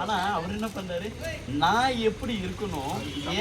ஆனா அவர் என்ன பண்றாரு நான் எப்படி இருக்கணும்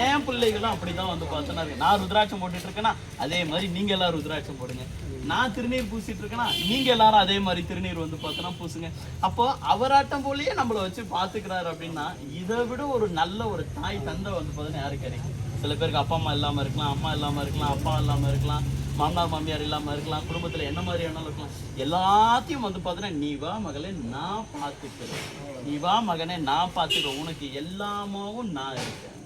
என் பிள்ளைகளும் அப்படிதான் வந்து பார்த்தனாரு நான் ருத்ராட்சம் போட்டுட்டு இருக்கேன்னா அதே மாதிரி நீங்க எல்லாரும் ருத்ராட்சம் போடுங்க. நான் திருநீர் பூசிட்டு இருக்கேன்னா நீங்க எல்லாரும் அதே மாதிரி திருநீர் வந்து பார்த்தோன்னா பூசுங்க. அப்போ அவராட்டம் போலயே நம்மளை வச்சு பாத்துக்கிறாரு அப்படின்னா இதை விட ஒரு நல்ல ஒரு தாய் தந்தை வந்து பார்த்தோன்னா யாரு கிடைக்கும்? சில பேருக்கு அப்பா அம்மா இல்லாம இருக்கலாம் அம்மா இல்லாம இருக்கலாம் அப்பா இல்லாம இருக்கலாம். மாமனார் மாமியார் இல்லாம இருக்கலாம் குடும்பத்துல என்ன மாதிரி வேணாலும் இருக்கலாம். எல்லாத்தையும் வந்து பார்த்தீங்கன்னா நீ வா மகளே நான் பார்த்துக்கிறேன். நீ வா மகனே நான் பார்த்துக்கிறேன். உனக்கு எல்லாமாவும் நான் இருக்கேன்.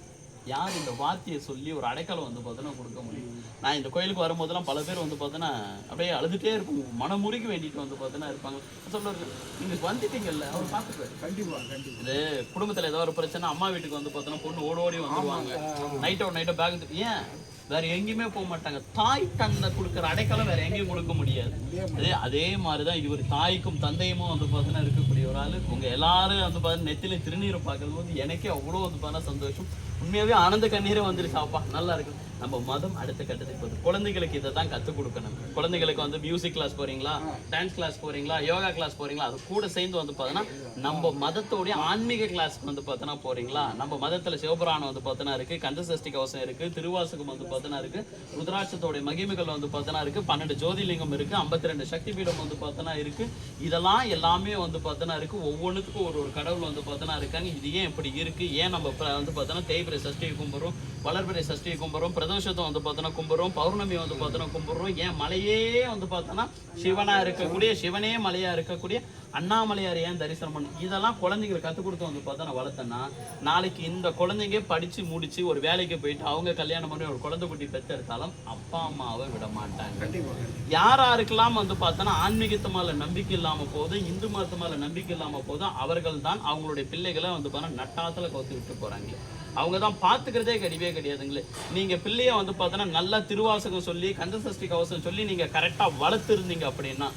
யார் இந்த வார்த்தையை சொல்லி ஒரு அடைக்கலம் வந்து பார்த்தீங்கன்னா கொடுக்க முடியும்? நான் இந்த கோயிலுக்கு வரும்போதெல்லாம் பல பேர் வந்து பார்த்தீங்கன்னா அப்படியே அழுதுட்டே இருக்கும் மனமுருகி வேண்டிட்டு வந்து பார்த்தீங்கன்னா இருப்பாங்க. சொல்றது நீங்க வந்துட்டீங்கல்ல அவர் பார்த்துக்குவாரு கண்டிப்பா கண்டிப்பா. இது குடும்பத்துல ஏதோ ஒரு பிரச்சனை அம்மா வீட்டுக்கு வந்து பார்த்தோன்னா பொண்ணு ஓடி ஓடி வந்துருவாங்க நைட்டோ நைட்டோ பேக் ஏன்? வேற எங்கேயுமே போக மாட்டாங்க. தாய் தந்தை கொடுக்குற அடைக்கலம் வேற எங்கேயும் கொடுக்க முடியாது. அதே அதே மாதிரிதான் இவர் தாய்க்கும் தந்தையுமும் வந்து பார்த்தீங்கன்னா இருக்கக்கூடிய ஒரு ஆளு. உங்க எல்லாரும் வந்து பார்த்தீங்கன்னா நெத்தில திருநீரை பார்க்கறது வந்து எனக்கே அவ்வளோ வந்து பார்த்தீங்கன்னா சந்தோஷம். உண்மையாவே ஆனந்த கண்ணீரே வந்துருச்சு அப்பா. நல்லா இருக்கு. நம்ம மதம் அடுத்த கட்டத்துக்கு போகுது. குழந்தைகளுக்கு இதை தான் கற்றுக் கொடுக்கணும். குழந்தைகளுக்கு வந்து மியூசிக் கிளாஸ் போறீங்களா? டான்ஸ் கிளாஸ் போறீங்களா? யோகா கிளாஸ் போறீங்களா? அது கூட சேர்ந்து வந்து பார்த்தோன்னா நம்ம மதத்தோடைய ஆன்மீக கிளாஸ் வந்து பார்த்தோன்னா போறீங்களா? நம்ம மதத்துல சிவபுராணம் வந்து பார்த்தோன்னா இருக்கு கந்த சஷ்டி கவசம் இருக்கு திருவாசகம் வந்து பார்த்தோன்னா இருக்கு ருத்ராட்சத்தோடைய மகிமைகள் வந்து பார்த்தோன்னா இருக்கு பன்னெண்டு ஜோதிலிங்கம் இருக்கு ஐம்பத்தி ரெண்டு சக்தி பீடம் வந்து பார்த்தோன்னா இருக்கு. இதெல்லாம் எல்லாமே வந்து பார்த்தோன்னா இருக்கு. ஒவ்வொன்றுத்துக்கும் ஒரு ஒரு கடவுள் வந்து பார்த்தோன்னா இருக்காங்க. இது ஏன் இப்படி இருக்கு? ஏன் நம்ம வந்து பார்த்தோன்னா தேய்பிரை சஷ்டியை கும்பிட்றோம் வளர்பிரை சஷ்டியை கும்பிட்றோம் பிரதோஷத்தை வந்து பார்த்தோன்னா கும்பிட்றோம் பௌர்ணமி வந்து பார்த்தோன்னா கும்பிட்றோம். ஏன் மலையே வந்து பார்த்தோன்னா சிவனா இருக்கக்கூடிய சிவனே மலையா இருக்கக்கூடிய அண்ணாமலையார் ஏன் தரிசனம் பண்ணணும் இதெல்லாம் குழந்தைங்களுக்கு கற்றுக் கொடுத்து வந்து பார்த்தோன்னா நான் வளர்த்தேன்னா நாளைக்கு இந்த குழந்தைங்க படிச்சு முடிச்சு ஒரு வேலைக்கு போயிட்டு அவங்க கல்யாணம் பண்ணி ஒரு குழந்தை குட்டி பெற்றெடுத்தாலும் அப்பா அம்மாவை விட மாட்டாங்க. கண்டிப்பா யாராருக்கெல்லாம் வந்து பார்த்தோன்னா ஆன்மீகத்து மேலே நம்பிக்கை இல்லாம போதும் இந்து மதத்து மேலே நம்பிக்கை இல்லாம போதும் அவர்கள் தான் அவங்களுடைய பிள்ளைகளை வந்து பார்த்தா நட்டாத்துல கவுத்து விட்டு போறாங்க. அவங்க தான் பார்த்துக்கிறதே கிடையவே கிடையாதுங்களே. நீங்க பிள்ளைய வந்து பார்த்தோன்னா நல்லா திருவாசகம் சொல்லி கந்த சஷ்டி கவசம் சொல்லி நீங்க கரெக்டா வளர்த்துருந்தீங்க அப்படின்னா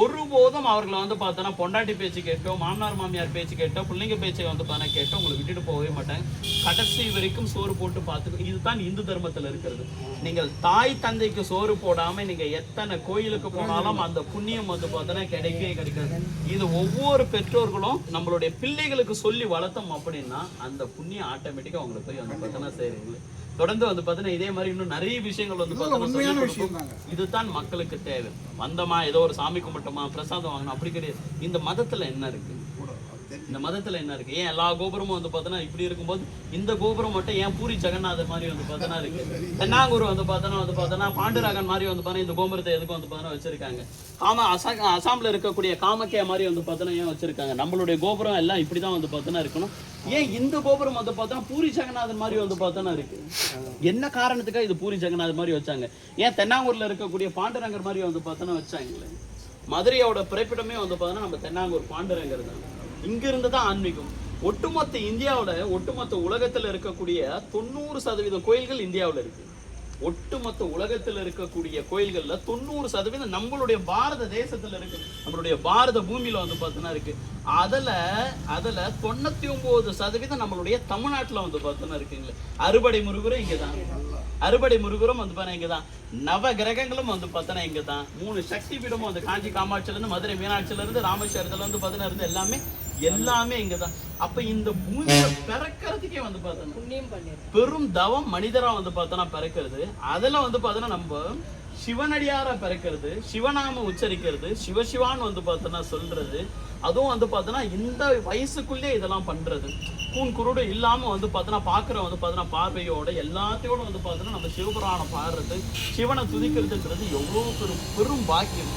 ஒருபோதும் அவர்களை வந்து பார்த்தோன்னா பொண்டாட்டி பேச்சு கேட்டோ மாமனார் மாமியார் பேச்சு கேட்டோ பிள்ளைங்க பேச்சை வந்து பார்த்தா கேட்டோ உங்களை விட்டுட்டு போகவே மாட்டாங்க. கடைசி வரைக்கும் சோறு போட்டு பார்த்து இதுதான் இந்து தர்மத்துல இருக்கிறது. நீங்கள் தாய் தந்தைக்கு சோறு போடாம நீங்க எத்தனை கோயிலுக்கு போனாலும் அந்த புண்ணியம் வந்து பார்த்தோன்னா கிடைக்கவே கிடைக்காது. இது ஒவ்வொரு பெற்றோர்களும் நம்மளுடைய பிள்ளைகளுக்கு சொல்லி வளர்த்தோம் அப்படின்னா அந்த புண்ணியம் ஆட்டோமேட்டிக்காக அவங்களுக்கு போய் வந்து பார்த்தோன்னா சேருங்களே தொடர்ந்து வந்து பார்த்தீங்கன்னா இதே மாதிரி இன்னும் நிறைய விஷயங்கள் வந்து தாங்க. இதுதான் மக்களுக்கு தேவை. வந்தமா ஏதோ ஒரு சாமி கும்பிட்டோமா பிரசாதம் வாங்கணும் அப்படி கிடையாது. இந்த மதத்துல என்ன இருக்கு? இந்த மதத்துல என்ன இருக்கு? ஏன் எல்லா கோபுரமும் வந்து பார்த்தோன்னா இப்படி இருக்கும்போது இந்த கோபுரம் மட்டும் ஏன் பூரி ஜெகநாதர் மாதிரி வந்து பார்த்தோன்னா இருக்கு? தென்னாங்கூர் வந்து பார்த்தோன்னா வந்து பார்த்தோன்னா பாண்டுராகன் மாதிரி வந்து பார்த்தோன்னா இந்த கோபுரத்தை எதுக்கு வந்து பார்த்தோன்னா வச்சிருக்காங்க? காம அசா அசாம்ல இருக்கக்கூடிய காமக்கியா மாதிரி வந்து பார்த்தோன்னா ஏன் வச்சிருக்காங்க? நம்மளுடைய கோபுரம் எல்லாம் இப்படிதான் வந்து பார்த்தோன்னா இருக்கணும். ஏன் இந்த கோபுரம் வந்து பார்த்தோன்னா பூரி ஜெகநாதர் மாதிரி வந்து பார்த்தோன்னா இருக்கு? என்ன காரணத்துக்காக இது பூரி ஜெகநாதர் மாதிரி வச்சாங்க? ஏன் தென்னாங்கூர்ல இருக்கக்கூடிய பாண்டுரங்கர் மாதிரி வந்து பார்த்தோன்னா வச்சாங்களே? மதுரையோட பிறப்பிடமே வந்து பார்த்தோன்னா நம்ம தென்னாங்கூர் பாண்டுரங்கர் தான். இங்கிருந்து தான் ஆன்மீகம். ஒட்டுமொத்த இந்தியாவோட ஒட்டுமொத்த உலகத்துல இருக்கக்கூடிய தொண்ணூறு சதவீதம் கோயில்கள் இந்தியாவுல இருக்கு. ஒட்டுமொத்த உலகத்துல இருக்கக்கூடிய கோயில்கள்ல தொண்ணூறு சதவீதம் நம்மளுடைய பாரத தேசத்துல இருக்கு. நம்மளுடைய பாரத பூமியில வந்து பார்த்தோன்னா இருக்கு. அதுல அதுல தொண்ணூத்தி ஒன்பது சதவீதம் நம்மளுடைய தமிழ்நாட்டுல வந்து பார்த்தோன்னா இருக்குங்களே. அறுபடை முருகரும் இங்கதான். அறுபடை முருகரும் வந்து பாருங்க இங்கதான். நவ கிரகங்களும் வந்து பார்த்தோன்னா இங்கே தான் மூணு சக்தி பீடமும் வந்து காஞ்சி காமாட்சியிலேருந்து மதுரை மீனாட்சியில இருந்து ராமேஸ்வரத்துல வந்து பார்த்தோன்னா இருந்து எல்லாமே எல்லாமே இங்கதான். அப்ப இந்த பூமியை பிறக்கிறதுக்கே வந்து பார்த்தோன்னா பெரும் தவம் மனிதரா வந்து பார்த்தோன்னா பிறக்கிறது. அதுல வந்து பார்த்தோன்னா நம்ம சிவனடியாரா பிறக்கிறது சிவநாம உச்சரிக்கிறது சிவசிவான்னு வந்து பார்த்தோன்னா சொல்றது. அதுவும் வந்து பார்த்தோன்னா இந்த வயசுக்குள்ளே இதெல்லாம் பண்றது. கூன் குருடு இல்லாம வந்து பார்த்தோன்னா பார்க்குற வந்து பார்த்தோன்னா பார்வையோட எல்லாத்தையோட வந்து பார்த்தோன்னா நம்ம சிவபுராணம் பாடுறது சிவனை துதிக்கிறதுன்றது எவ்வளோ பெரும் பெரும் பாக்கியம்.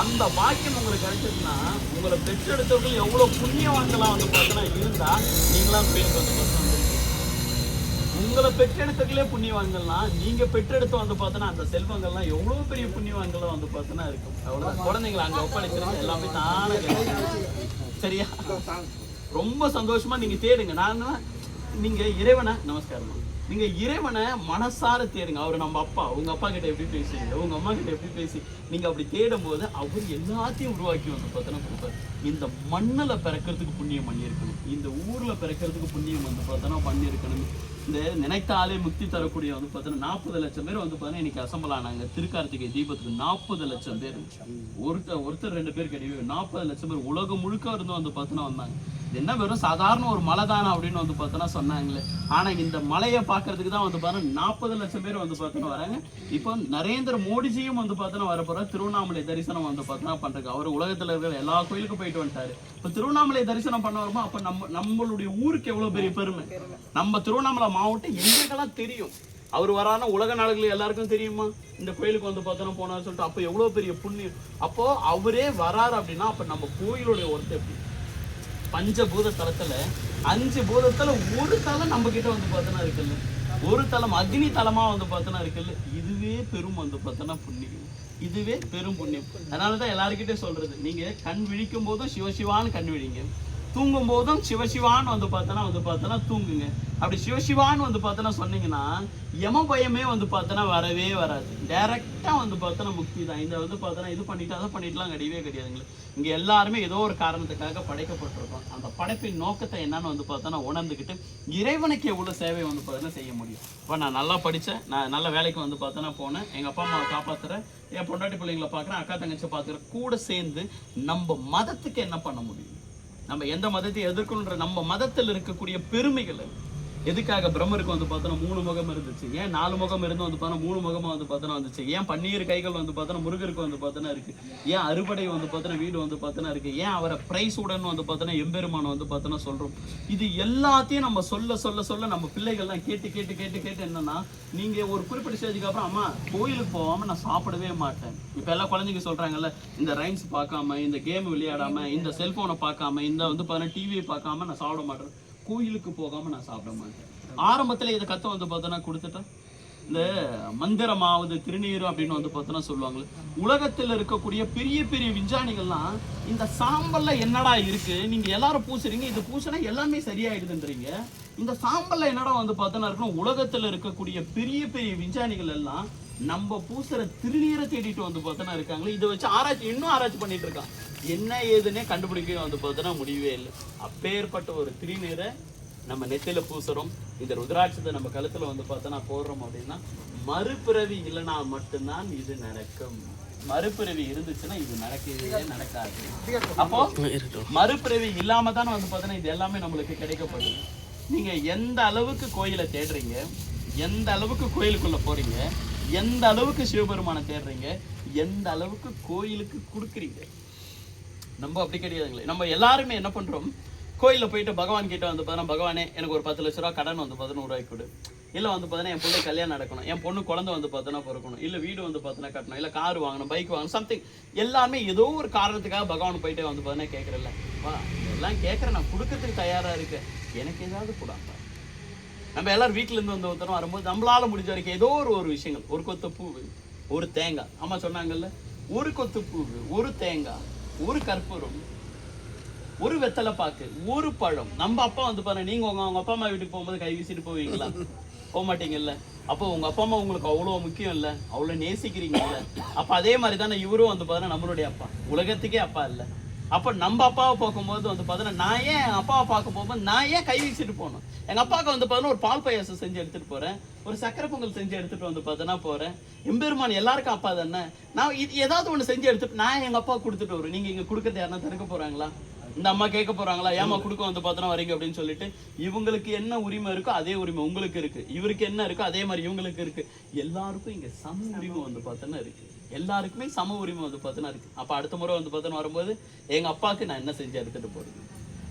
அந்த பாக்கியம் உங்களுக்கு கிடைச்சதுன்னா உங்களை பெற்றெடுத்தவர்கள் எவ்வளவு புண்ணியவான்களா வந்து பார்த்தோன்னா இருந்தா நீங்களாம் பேருக்கு வந்து பார்த்தோன்னா வந்திருக்கீங்க. உங்களை பெற்றெடுத்தங்களே புண்ணியவான்கள்னா நீங்க பெற்றெடுத்து வந்து பார்த்தோன்னா அந்த செல்வங்கள்லாம் எவ்வளவு பெரிய புண்ணியவான்களா வந்து பார்த்தோன்னா இருக்கும். அவ்வளவுதான். குழந்தைங்களை அங்க ஒப்படைக்கிறது எல்லாமே தானே சரியா? ரொம்ப சந்தோஷமா நீங்க தேடுங்க. நான் நீங்க இறைவனா நமஸ்காரம் நீங்க இறைவனை மனசார தேடுங்க. அவர் நம்ம அப்பா. உங்க அப்பா கிட்ட எப்படி பேசுறீங்க? உங்க அம்மா கிட்ட எப்படி பேசி நீங்க அப்படி தேடும் போது அவர் எல்லாத்தையும் உருவாக்கி வந்து பார்த்தோன்னா கொடுப்பாரு. இந்த மண்ணில் பிறக்கிறதுக்கு புண்ணியம் பண்ணியிருக்கணும். இந்த ஊர்ல பிறக்கிறதுக்கு புண்ணியம் வந்து பார்த்தோன்னா பண்ணியிருக்கணும். இந்த நினைத்தாலே முக்தி தரக்கூடிய வந்து பார்த்தோன்னா நாற்பது லட்சம் பேர் வந்து பார்த்தீங்கன்னா இன்னைக்கு அசம்பிள் ஆனாங்க. திருக்கார்த்திகை தீபத்துக்கு நாற்பது லட்சம் பேர். ஒருத்தர் ஒருத்தர் ரெண்டு பேர் கிடையாது நாற்பது லட்சம் பேர். உலகம் முழுக்க இருந்து வந்து பார்த்தோன்னா வந்தாங்க. இது என்ன வெறும் சாதாரண ஒரு மலை தானே அப்படின்னு வந்து பார்த்தோன்னா சொன்னாங்களே. ஆனால் இந்த மலையை பார்க்கறதுக்கு தான் வந்து பாருங்க நாற்பது லட்சம் பேர் வந்து பார்த்தோன்னா வராங்க. இப்போ நரேந்திர மோடிஜியும் வந்து பார்த்தோன்னா வரப்போற திருவண்ணாமலை தரிசனம் வந்து பார்த்தோன்னா பண்றாங்க அவர் உலகத்தில் இருக்கிற எல்லா கோயிலுக்கும் போயிட்டு வந்துட்டாரு. இப்போ திருவண்ணாமலை தரிசனம் பண்ண வருமோ அப்போ நம்ம நம்மளுடைய ஊருக்கு எவ்வளோ பெரிய பெருமை? நம்ம திருவண்ணாமலை மாவட்டம் எங்களுக்கெல்லாம் தெரியும். அவர் வரான உலக நாடுகள் எல்லாருக்கும் தெரியுமா? இந்த கோயிலுக்கு வந்து பார்த்தோன்னா போனார் சொல்லிட்டு அப்போ எவ்வளோ பெரிய புண்ணியம்? அப்போ அவரே வராரு அப்படின்னா அப்போ நம்ம கோயிலுடைய ஒருத்தர் எப்படி? பஞ்சபூத தலத்துல அஞ்சு பூதத்துல ஒரு தலம் நம்ம கிட்ட வந்து பார்த்தோன்னா இருக்குல்ல. ஒரு தலம் அக்னி தலமா வந்து பார்த்தோன்னா இருக்குல்ல. இதுவே பெரும் வந்து பார்த்தோன்னா புண்ணியம். இதுவே பெரும் புண்ணியம். அதனாலதான் எல்லாருக்கிட்டே சொல்றது. நீங்க கண் விழிக்கும் போதும் சிவசிவான்னு கண் விழிங்க. தூங்கும் போதும் சிவசிவான்னு வந்து பார்த்தோன்னா வந்து பார்த்தோன்னா தூங்குங்க. அப்படி சிவசிவான்னு வந்து பார்த்தோன்னா சொன்னீங்கன்னா யம பயமே வந்து பார்த்தோன்னா வரவே வராது. டைரெக்டாக வந்து பார்த்தோன்னா முக்தி தான். இந்த வந்து பார்த்தோன்னா இது பண்ணிட்டு அதை பண்ணிட்டுலாம் கிடையவே கிடையாதுங்களே இங்கே எல்லாருமே ஏதோ ஒரு காரணத்துக்காக படைக்கப்பட்டிருக்கோம். அந்த படைப்பின் நோக்கத்தை என்னன்னு வந்து பார்த்தோன்னா உணர்ந்துக்கிட்டு இறைவனுக்கு எவ்வளோ சேவை வந்து பார்த்தோன்னா செய்ய முடியும். இப்போ நான் நல்லா படித்தேன் நான் நல்ல வேலைக்கு வந்து பார்த்தோன்னா போனேன். எங்கள் அப்பா அம்மாவை காப்பாற்றுறேன் என் பொண்டாட்டி பிள்ளைங்களை பார்க்குறேன் அக்கா தங்கச்சி பார்க்குறேன் கூட சேர்ந்து நம்ம மதத்துக்கு என்ன பண்ண முடியும்? நம்ம எந்த மதத்தை எதிர்க்கணுன்ற நம்ம மதத்தில் இருக்கக்கூடிய பெருமைகளை எதுக்காக பிரம்மருக்கு வந்து பார்த்தோன்னா மூணு முகம் இருந்துச்சு ஏன் நாலு முகம் இருந்து வந்து பார்த்தோன்னா மூணு முகமா வந்து பார்த்தோன்னா வந்துச்சு ஏன் பன்னீர் கைகள் வந்து பார்த்தோன்னா முருகருக்கு வந்து பார்த்தோன்னா இருக்கு ஏன் அறுபடை வந்து பார்த்தோன்னா வீடு வந்து பார்த்தோன்னா இருக்கு ஏன் அவரை பிரைஸ் உடன் வந்து பார்த்தோன்னா எம்பெருமானை வந்து பார்த்தோன்னா சொல்றோம் இது எல்லாத்தையும் நம்ம சொல்ல சொல்ல சொல்ல நம்ம பிள்ளைகள்லாம் கேட்டு கேட்டு கேட்டு கேட்டு என்னன்னா நீங்க ஒரு குறிப்பிட்ட ஸ்டேஜுக்கு அப்புறம் அம்மா கோயிலுக்கு போகாம நான் சாப்பிடவே மாட்டேன் இப்ப எல்லாம் குழந்தைங்க சொல்றாங்கல்ல இந்த ரைம்ஸ் பார்க்காம இந்த கேம் விளையாடாம இந்த செல்போனை பார்க்காம இந்த வந்து பார்த்தோன்னா டிவியை பார்க்காம நான் சாப்பிட மாட்டேன் கோயிலுக்கு போகாம நான் சாப்பிட மாட்டேன். ஆரம்பத்துல இதை கத்த வந்து பார்த்தோன்னா கொடுத்துட்டேன் இந்த மந்திரமாவது திருநீர் அப்படின்னு வந்து பார்த்தோன்னா சொல்லுவாங்களே. உலகத்தில் இருக்கக்கூடிய பெரிய பெரிய விஞ்ஞானிகள்லாம் இந்த சாம்பல்ல என்னடா இருக்கு? நீங்க எல்லாரும் பூசுறீங்க இது பூசினா எல்லாமே சரியாயிடுதுன்றீங்க. இந்த சாம்பல்ல என்னடா வந்து பார்த்தோன்னா இருக்கணும் உலகத்துல இருக்கக்கூடிய பெரிய பெரிய விஞ்ஞானிகள் எல்லாம் நம்ம பூசுற திருநீரை தேடிட்டு வந்து பார்த்தோன்னா இருக்காங்களே. இதை வச்சு ஆராய்ச்சி இன்னும் ஆராய்ச்சி பண்ணிட்டு இருக்கான். என்ன ஏதுன்னே கண்டுபிடிக்க வந்து பார்த்தோன்னா முடியவே இல்லை. அப்பேற்பட்ட ஒரு திருநீரை நம்ம நெத்தியில் பூசுகிறோம் இந்த ருத்ராட்சத்தை நம்ம கழுத்துல வந்து பார்த்தோன்னா போடுறோம் அப்படின்னா மறுபிறவி இல்லைனா மட்டும்தான் இது நடக்கும். மறுபிறவி இருந்துச்சுன்னா இது நடக்கவே நடக்காது. அப்போ மறுபிறவி இல்லாம தான் வந்து பார்த்தோன்னா இது எல்லாமே நம்மளுக்கு கிடைக்கப்படுது. நீங்க எந்த அளவுக்கு கோயிலை தேடுறீங்க எந்த அளவுக்கு கோயிலுக்குள்ள போறீங்க எந்த அளவுக்கு சிவபெருமானை தேடுறீங்க எந்த அளவுக்கு கோயிலுக்கு கொடுக்குறீங்க நம்ம அப்படி கிடையாதுங்களே. நம்ம எல்லாருமே என்ன பண்ணுறோம் கோயிலில் போயிட்டு பகவான் கிட்ட வந்து பார்த்தா பகவானே எனக்கு ஒரு பத்து லட்ச ரூபா கடன் வந்து பதினோரு ரூபாய்க்கு கொடு. இல்லை வந்து பார்த்தீங்கன்னா என் பிள்ளை கல்யாணம் நடக்கணும். என் பொண்ணு குழந்தை வந்து பார்த்தோன்னா பிறக்கணும். இல்லை வீடு வந்து பார்த்தோன்னா கட்டணும். இல்லை கார் வாங்கணும் பைக் வாங்கணும் சம்திங் எல்லாமே ஏதோ ஒரு காரணத்துக்காக பகவான் போயிட்டே வந்து பார்த்தோன்னா கேட்குறல்ல வா எல்லாம் கேட்குறேன் நான் கொடுக்கறதுக்கு தயாராக இருக்கேன். எனக்கு ஏதாவது கூடாப்பா நம்ம எல்லாரும் வீட்டிலேருந்து இருந்து வந்து ஒருத்தரும் வரும்போது நம்மளால் முடிஞ்ச வரைக்கும் ஏதோ ஒரு ஒரு விஷயங்கள். ஒரு கொத்து பூவு ஒரு தேங்காய். அம்மா சொன்னாங்கல்ல ஒரு கொத்து பூவு ஒரு தேங்காய். ஒரு கற்பூரம் ஒரு வெத்தலை பாக்கு ஒரு பழம். நம்ம அப்பா வந்து பாருங்க நீங்க உங்க உங்க அப்பா அம்மா வீட்டுக்கு போகும்போது கை வீசிட்டு போவீங்களா? போக மாட்டீங்கல்ல? அப்போ உங்க அப்பா அம்மா உங்களுக்கு அவ்வளோ முக்கியம் இல்ல? அவ்வளோ நேசிக்கிறீங்கல்ல? அப்ப அதே மாதிரி தானே இவரும் வந்து பாருங்க நம்மளுடைய அப்பா. உலகத்துக்கே அப்பா இல்ல. அப்ப நம்ம அப்பாவை பார்க்கும்போது வந்து பார்த்தீங்கன்னா நான் ஏன் அப்பாவை பார்க்க போகும்போது நான் ஏன் கை வீசிட்டு போகணும்? எங்க அப்பாவுக்கு வந்து பார்த்தீங்கன்னா ஒரு பால் பாயாசம் செஞ்சு எடுத்துட்டு போறேன். ஒரு சக்கரை பொங்கல் செஞ்சு எடுத்துட்டு வந்து பார்த்தீங்கன்னா போறேன். எம்பெருமான் எல்லாருக்கும் அப்பா தானே. நான் இது ஏதாவது ஒண்ணு செஞ்சு எடுத்துட்டு நான் எங்க அப்பா கொடுத்துட்டு வருவேன்? நீங்க இங்க கொடுக்கறது யாருன்னா தடுக்க போறாங்களா? இந்த அம்மா கேட்க போறாங்களா? ஏமா கொடுக்க வந்து பார்த்தோன்னா வரீங்க அப்படின்னு சொல்லிட்டு இவங்களுக்கு என்ன உரிமை இருக்கோ அதே உரிமை உங்களுக்கு இருக்கு. இவருக்கு என்ன இருக்கோ அதே மாதிரி இவங்களுக்கு இருக்கு. எல்லாருக்கும் இங்க சம உரிமை வந்து பார்த்தோன்னா இருக்கு. எல்லாருக்குமே சம உரிமை வந்து பார்த்தோன்னா இருக்கு. அப்போ அடுத்த முறை வந்து பார்த்தோன்னா வரும்போது எங்கள் அப்பாவுக்கு நான் என்ன செஞ்சு எடுத்துகிட்டு போறது?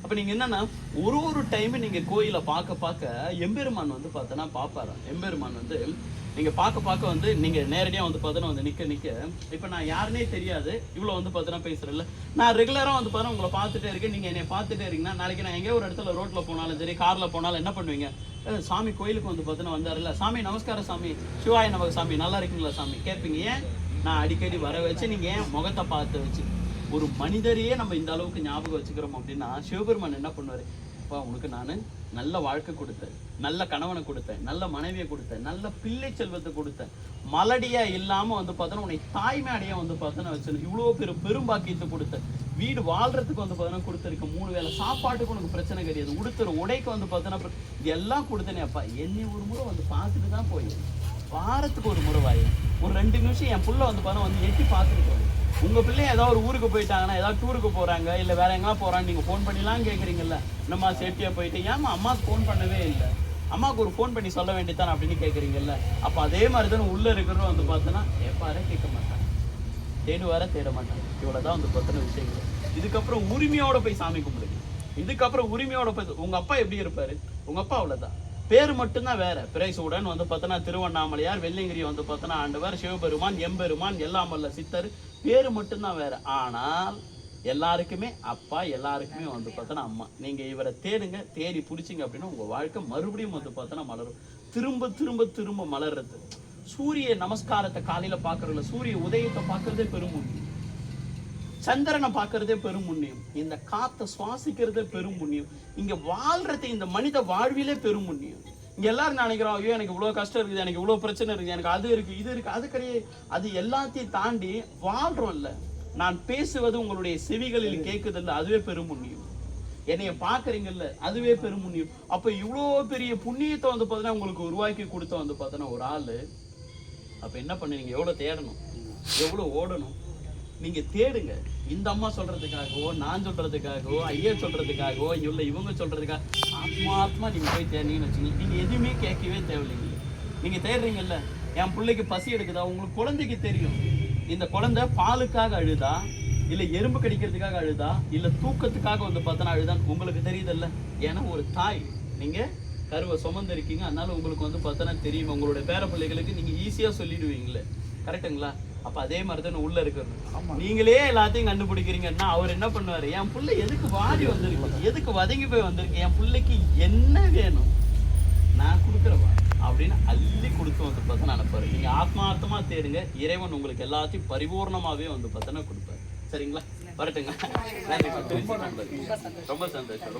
அப்போ நீங்கள் என்னென்னா ஒரு ஒரு டைம் நீங்கள் கோயிலை பார்க்க பார்க்க எம்பெருமான் வந்து பார்த்தோன்னா பாப்பாராம் எம்பெருமான் வந்து நீங்கள் பார்க்க பார்க்க வந்து நீங்கள் நேரடியாக வந்து பார்த்தோன்னா வந்து நிற்க நிற்க இப்போ நான் யாருனே தெரியாது இவ்வளோ வந்து பார்த்தோன்னா பேசுகிறேன்ல நான் ரெகுலராக வந்து பார்த்தா உங்களை பார்த்துட்டே இருக்கேன். நீங்கள் என்னை பார்த்துட்டே இருக்கீங்கன்னா நாளைக்கு நான் எங்கேயோ ஒரு இடத்துல ரோட்டில் போனாலும் சரி காரில் போனாலும் என்ன பண்ணுவீங்க? சாமி கோயிலுக்கு வந்து பார்த்தோன்னா வந்தாருல்ல. சாமி நமஸ்காரம் சாமி சிவாய நமக்கு சாமி நல்லா இருக்கீங்களா சாமி? கேட்பீங்க. ஏன்? நான் அடிக்கடி வர வச்சு நீங்க ஏன் முகத்தை பார்த்து வச்சு ஒரு மனிதரையே நம்ம இந்த அளவுக்கு ஞாபகம் வச்சுக்கிறோம் அப்படின்னா சிவபெருமான் என்ன பண்ணுவாரு? அப்பா உனக்கு நான் நல்ல வாழ்க்கை கொடுத்தேன் நல்ல கணவனை கொடுத்தேன் நல்ல மனைவியை கொடுத்தேன் நல்ல பிள்ளை செல்வத்தை கொடுத்தேன். மலடியா இல்லாம வந்து பார்த்தோன்னா உன்னை தாய்மையடியா வந்து பார்த்தோன்னா வச்சு இவ்வளோ பெரும் பெரும்பாக்கியத்தை கொடுத்தேன். வீடு வாழ்றதுக்கு வந்து பார்த்தோன்னா கொடுத்துருக்க மூணு வேளை சாப்பாட்டுக்கு உனக்கு பிரச்சனை கிடையாது. உடுத்துற உடைக்கு வந்து பார்த்தோன்னா இது எல்லாம் கொடுத்தனே அப்பா. என்னை ஒரு முறை வந்து பார்த்துட்டு தான் போய் வாரத்துக்கு ஒரு முறை வாய் ஒரு ரெண்டு நிமிஷம் என் பிள்ளை வந்து பார்த்தா வந்து எட்டி பார்த்துட்டு உங்கள் உங்க பிள்ளை ஏதாவது ஒரு ஊருக்கு போயிட்டாங்கன்னா ஏதாவது டூருக்கு போகிறாங்க இல்லை வேற எங்கெல்லாம் போறாங்க நீங்கள் ஃபோன் பண்ணிலாம் கேட்குறீங்கல்ல என்னம்மா சேஃப்டியாக போயிட்டு? ஏமா அம்மாவுக்கு ஃபோன் பண்ணவே இல்லை. அம்மாவுக்கு ஒரு ஃபோன் பண்ணி சொல்ல வேண்டியதான் அப்படின்னு கேட்குறீங்கல்ல அப்போ அதே மாதிரி தானே உள்ளே இருக்கிறவங்க வந்து பார்த்தோன்னா எப்பாரே கேட்க மாட்டாங்க தேடுவார தேட மாட்டாங்க இவ்வளோதான் வந்து பத்தின விஷயங்கள். இதுக்கப்புறம் உரிமையோட போய் சாமி கும்பிடுங்க. இதுக்கப்புறம் உரிமையோட போய் உங்கள் அப்பா எப்படி இருப்பார்? உங்கள் அப்பா அவ்வளோதான் பேர் மட்டும்தான் வேற. பிரைசூடன் வந்து பார்த்தோன்னா திருவண்ணாமலையார் வெள்ளிங்கிரி வந்து பார்த்தோன்னா ஆண்டவர் சிவபெருமான் எம்பெருமான் எல்லாம் வல்ல சித்தர். பேர் மட்டும்தான் வேற. ஆனால் எல்லாருக்குமே அப்பா எல்லாருக்குமே வந்து பார்த்தோன்னா அம்மா. நீங்க இவரை தேடுங்க தேடி பிடிச்சிங்க அப்படின்னா உங்க வாழ்க்கை மறுபடியும் வந்து பார்த்தோன்னா மலரும். திரும்ப திரும்ப திரும்ப மலர்றது. சூரிய நமஸ்காரத்தை காலையில பாக்குறதுல சூரிய உதயத்தை பார்க்கறதே பெருமுன்னியம் சந்திரனை பார்க்கறதே பெரும் புண்ணியம். இந்த காத்தை சுவாசிக்கிறதே பெரும் புண்ணியம். இங்க வாழ்றது இந்த மனித வாழ்விலே பெரும் புண்ணியம். இங்க எல்லாரும் நினைக்கிறோம் ஐயோ எனக்கு இவ்வளோ கஷ்டம் இருக்குது எனக்கு இவ்வளோ பிரச்சனை இருக்குது எனக்கு அது இருக்கு இது இருக்கு. அது கிடையாது அது எல்லாத்தையும் தாண்டி வாழ்கிறோம்ல நான் பேசுவது உங்களுடைய செவிகளில் கேட்குதில்ல அதுவே பெரும் புண்ணியம். என்னைய பார்க்குறீங்கல்ல அதுவே பெரும் புண்ணியம். அப்போ இவ்வளோ பெரிய புண்ணியத்தை வந்து பார்த்தீங்கன்னா உங்களுக்கு உருவாக்கி கொடுத்த வந்து பார்த்தோன்னா ஒரு ஆள். அப்போ என்ன பண்ணுவீங்க எவ்வளவு தேடணும்? எவ்வளவு ஓடணும்? நீங்க தேடுங்க. இந்த அம்மா சொல்றதுக்காகவோ நான் சொல்றதுக்காகவோ ஐயா சொல்றதுக்காகவோ இல்ல இவங்க சொல்றதுக்காக ஆத்மாத்மா நீங்க போய் தேடினீங்கன்னு வச்சுக்கோங்க. நீங்க எதுவுமே கேட்கவே தேவையில்லைங்க. நீங்க தேடுறீங்கல்ல என் பிள்ளைக்கு பசி எடுக்குதா? உங்களுக்கு குழந்தைக்கு தெரியும். இந்த குழந்தை பாலுக்காக அழுதா? இல்லை எறும்பு கடிக்கிறதுக்காக அழுதா? இல்லை தூக்கத்துக்காக வந்து பார்த்தனா அழுதான்னு உங்களுக்கு தெரியுதல்ல? ஏன்னா ஒரு தாய். நீங்கள் கருவை சுமந்திருக்கீங்க அதனால உங்களுக்கு வந்து பார்த்தனா தெரியும். உங்களுடைய பேர பிள்ளைகளுக்கு நீங்கள் ஈஸியாக சொல்லிடுவீங்களே. கரெக்ட்டுங்களா அப்ப அதே மாதிரி தான் உள்ள இருக்கிறது. நீங்களே எல்லாத்தையும் கண்டுபிடிக்கிறீங்கன்னா அவர் என்ன பண்ணுவாரு? என் புள்ள எதுக்கு வாடி வந்திருக்கு? எதுக்கு வதங்கி போய் வந்திருக்கு? என் பிள்ளைக்கு என்ன வேணும்? நான் கொடுக்குறவா? அப்படின்னு அள்ளி கொடுத்து வந்து பார்த்தா அனுப்பாரு நீங்க ஆத்மார்த்தமா தேடுங்க. இறைவன் உங்களுக்கு எல்லாத்தையும் பரிபூர்ணமாவே வந்து பார்த்தனா கொடுப்பாரு. சரிங்களா? வரட்டுங்க. ரொம்ப சந்தோஷம் ரொம்ப சந்தோஷம். ரொம்ப சந்தோஷம்.